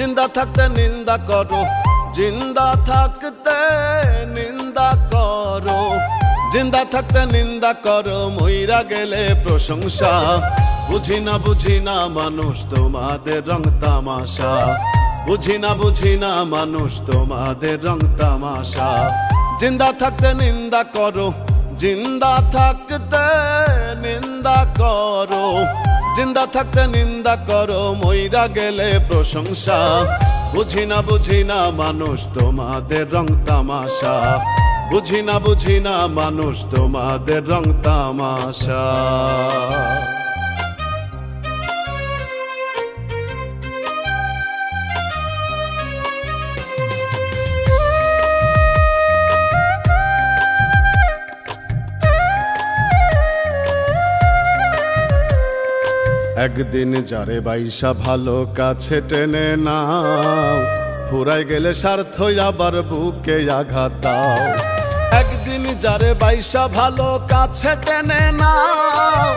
জিন্দা থাকতে নিন্দা করো, জিন্দা থাকতে নিন্দা করো, জিন্দা থাকতে নিন্দা করো, মইরা গেলে প্রশংসা। বুঝি না বুঝি না মানুষ তোমাদের রং তামাশা। বুঝি না বুঝি না মানুষ তোমাদের রং তামাশা। জিন্দা থাকতে নিন্দা করো, জিন্দা থাকতে নিন্দা করো জিন্দা থাকতে নিন্দা করো, মইরা গেলে প্রশংসা। বুঝি না বুঝি না, মানুষ তোমাদের রং তামাশা। বুঝি না বুঝি না, মানুষ তোমাদের রং তামাশা। একদিন যারে বাইসা ভালো কাছে টেনে নাও ফুরাই গেলে স্বার্থ আবার বুকে আঘাত দাও। একদিন যারে বাইসা ভালো কাছে টেনে নাও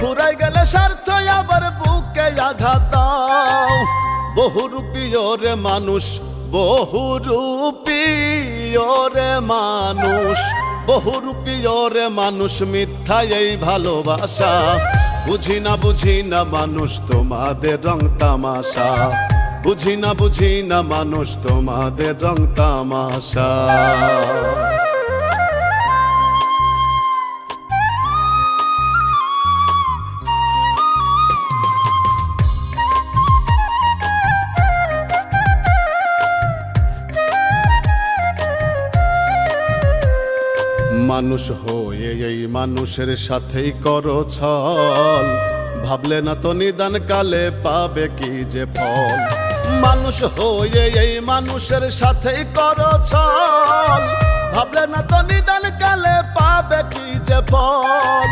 ফুরাই গেলে স্বার্থ আবার বুকে আঘাত দাও। বহুরূপী ওরে মানুষ বহুরূপী ওরে মানুষ বহুরূপী ওরে মানুষ মিথ্যা এই ভালোবাসা। বুঝি না বুঝি না মানুষ তোমাদের রং তামাশা। বুঝি না বুঝি না মানুষ তোমাদের রং তামাশা। মানুষ হয়ে এই মানুষের সাথেই করো ছল। ভাবলে না তো নিদান কালে পাবে কি যে ফল। মানুষ হয়ে এই মানুষের সাথেই করো ছল। ভাবলে না তো নিদান কালে পাবে কি যে ফল।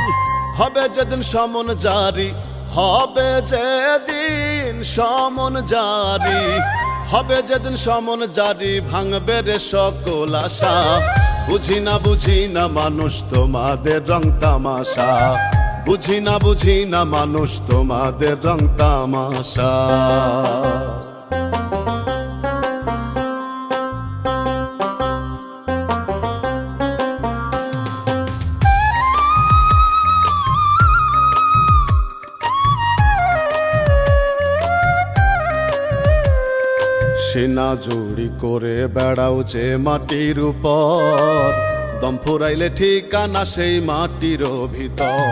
হবে যেদিন সমন জারি, হবে যেদিন সমন জারি। হবে যেদিন সমন জারি, ভাঙবে রে সকল আশা। বুঝি না বুঝি না মানুষ তোমাদের রং তামাশা। বুঝি না বুঝি না মানুষ তোমাদের রং তামাশা। সেনা জুড়ি করে বেড়াও যে মাটির উপর। দম ফুরাইলে ঠিকানা সেই মাটির ভিতর।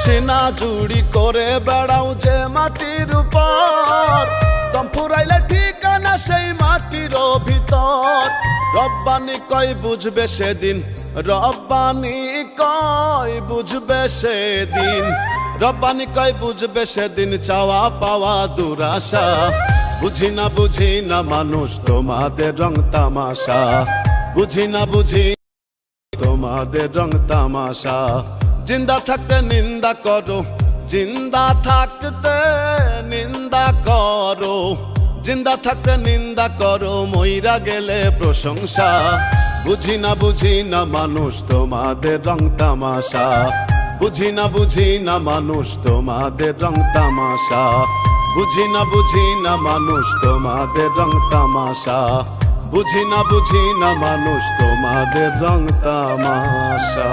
সেনা জুড়ি করে বেড়াও যে মাটির উপর। দম ফুরাইলে ঠিকানা সেই মাটির ভিতর। রব্বানি কয় বুঝবে সেদিন, রব্বানি কয় বুঝবে সেদিন। রব্বানি কয় বুঝবে সেদিন চাওয়া পাওয়া দুরাশা। বুঝি না বুঝি না মানুষ তোমাদের রং তামাশা। বুঝি না, বুঝি তোমাদের রং তামাশা। জিন্দা থাকতে নিন্দা করো, জিন্দা থাকতে নিন্দা করো। জিন্দা থাকতে নিন্দা করো, মইরা গেলে প্রশংসা। বুঝি না বুঝি না মানুষ তোমাদের রং তামাশা। বুঝি না বুঝি না মানুষ তোমাদের রং তামাশা। বুঝি না বুঝি না মানুষ, তোমাদের রং তামাশা। বুঝি না বুঝি না মানুষ, তোমাদের রং তামাশা।